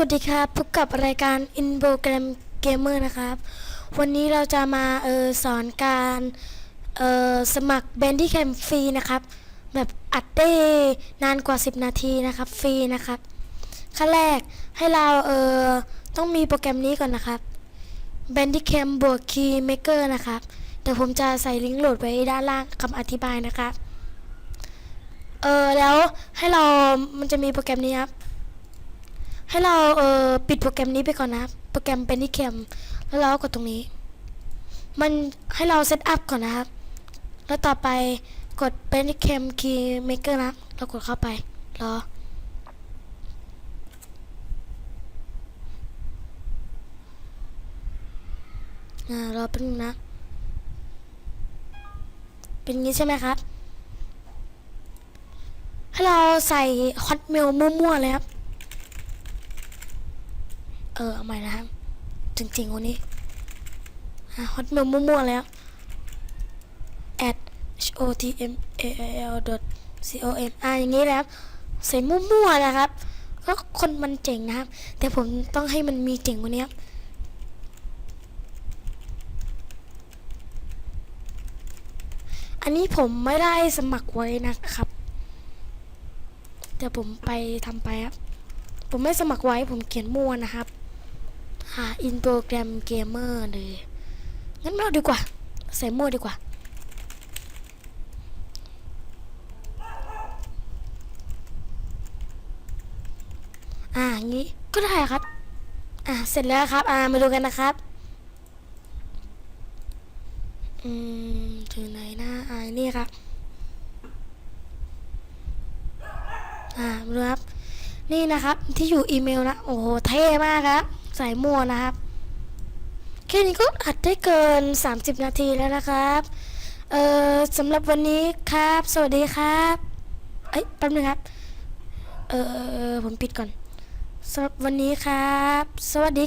สวัสดีครับพบกับรายการ i n b o g r a m Gamer นะครับ วันนี้เราจะมาเออสอนการเออสมัคร Bandicam ฟรีนะครับ แบบอัดได้นานกว่า 10 นาทีนะครับฟรีนะครับขั้นแรกให้เราเออต้องมีโปรแกรมนี้ก่อนนะครับ Bandicam บวก Keymaker นะครับเดี๋ยวผมจะใส่ลิงก์โหลดไว้ด้านล่างคำอธิบายนะครับเออแล้วให้เรามันจะมีโปรแกรมนี้ครับ ให้เราเออปิดโปรแกรมนี้ไปก่อนนะ โปรแกรมเป็นที่แคมแล้วเรากดตรงนี้ มันให้เราเซตอัพก่อนนะครับ แล้วต่อไปกดเป็นที่แคมคีย์เมเกอร์นะเรากดเข้าไปรออ่ารอแป๊บนึงนะ เป็นงี้ใช่ไหมครับ ให้เราใส่ฮอตเมลมั่วๆเลยครับ เออเอาใหม่นะครับ จริงๆวันนี้ฮอตเมลมั่วๆแล้ว at h o t m a l dot c o m อ่าอย่างนี้แล้วใส่มั่วๆนะครับ ก็คนมันเจ๋งนะครับ แต่ผมต้องให้มันมีเจ๋งกว่านี้ครับอันนี้ผมไม่ได้สมัครไว้นะครับเดี๋ยวผมไปทำไปครับ ผมไม่สมัครไว้ผมเขียนมั่วนะครับาอินโปรแกรมเกมเมอร์เลย งั้นไม่เอาดีกว่า ใส่มั่วดีกว่า อ่าอย่างนี้ก็ได้ครับ อ่าเสร็จแล้วครับ อ่ามาดูกันนะครับ อืมถึงไหนนะอ่านี่ครับ อ่ามาดูครับ นี่นะครับที่อยู่อีเมลนะ โอ้โห เท่มากครับ ใส่มั่วนะครับ แค่นี้ก็อัดได้เกิน 30 นาทีแล้วนะครับ เอ่อสำหรับวันนี้ครับ สวัสดีครับ เอ้ยแป๊บนึงครับ เออผมปิดก่อนสำหรับวันนี้ครับ สวัสดี